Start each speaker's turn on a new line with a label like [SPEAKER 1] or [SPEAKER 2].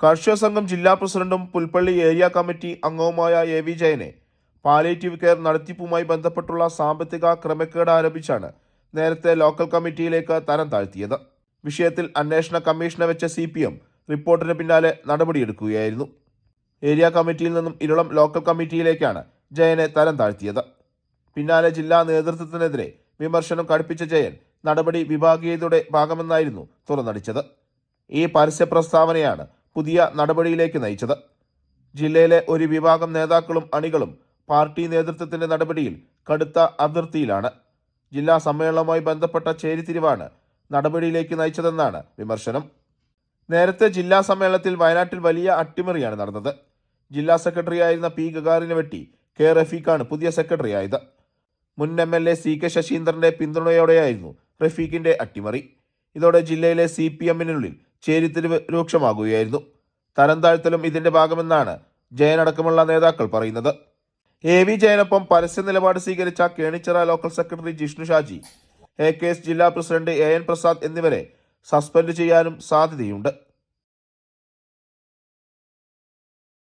[SPEAKER 1] കർഷക സംഘം ജില്ലാ പ്രസിഡന്റും പുൽപ്പള്ളി ഏരിയ കമ്മിറ്റി അംഗവുമായ എ വി ജയനെ പാലിയേറ്റീവ് കെയർ നടത്തിപ്പുമായി ബന്ധപ്പെട്ടുള്ള സാമ്പത്തിക ക്രമക്കേട് ആരോപിച്ചാണ് നേരത്തെ ലോക്കൽ കമ്മിറ്റിയിലേക്ക് തരം താഴ്ത്തിയത്. വിഷയത്തിൽ അന്വേഷണ കമ്മീഷനെ വെച്ച സി പി എം റിപ്പോർട്ടിന് പിന്നാലെ നടപടിയെടുക്കുകയായിരുന്നു. ഏരിയ കമ്മിറ്റിയിൽ നിന്നും ഇരുളം ലോക്കൽ കമ്മിറ്റിയിലേക്കാണ് ജയനെ തരം താഴ്ത്തിയത്. പിന്നാലെ ജില്ലാ നേതൃത്വത്തിനെതിരെ വിമർശനം കടുപ്പിച്ച ജയൻ നടപടി വിഭാഗീയതയുടെ ഭാഗമെന്നായിരുന്നു തുറന്നടിച്ചത്. ഈ പരസ്യ പ്രസ്താവനയാണ് പുതിയ നടപടിയിലേക്ക് നയിച്ചത്. ജില്ലയിലെ ഒരു വിഭാഗം നേതാക്കളും അണികളും പാർട്ടി നേതൃത്വത്തിന്റെ നടപടിയിൽ കടുത്ത അതിർത്തിയിലാണ്. ജില്ലാ സമ്മേളനവുമായി ബന്ധപ്പെട്ട ചേരിതിരിവാണ് നടപടിയിലേക്ക് നയിച്ചതെന്നാണ് വിമർശനം. നേരത്തെ ജില്ലാ സമ്മേളനത്തിൽ വയനാട്ടിൽ വലിയ അട്ടിമറിയാണ് നടന്നത്. ജില്ലാ സെക്രട്ടറിയായിരുന്ന പി ഗഗാറിനെ വെട്ടി കെ റഫീഖാണ് പുതിയ സെക്രട്ടറി ആയത് മുൻ M L A C K ശശീന്ദ്രന്റെ പിന്തുണയോടെയായിരുന്നു റഫീഖിന്റെ അട്ടിമറി. ഇതോടെ ജില്ലയിലെ സി പി എമ്മിനുള്ളിൽ ചേരിത്തിരിവ് രൂക്ഷമാകുകയായിരുന്നു. തരം താഴ്ത്തലും ഇതിന്റെ ഭാഗമെന്നാണ് ജയനടക്കമുള്ള നേതാക്കൾ പറയുന്നത്. എ വി ജയനൊപ്പം പരസ്യ നിലപാട് സ്വീകരിച്ച Kenichira local secretary Jishnu Shaji A K S ജില്ലാ പ്രസിഡന്റ് എ എൻ പ്രസാദ് എന്നിവരെ സസ്പെൻഡ് ചെയ്യാനും സാധ്യതയുണ്ട്.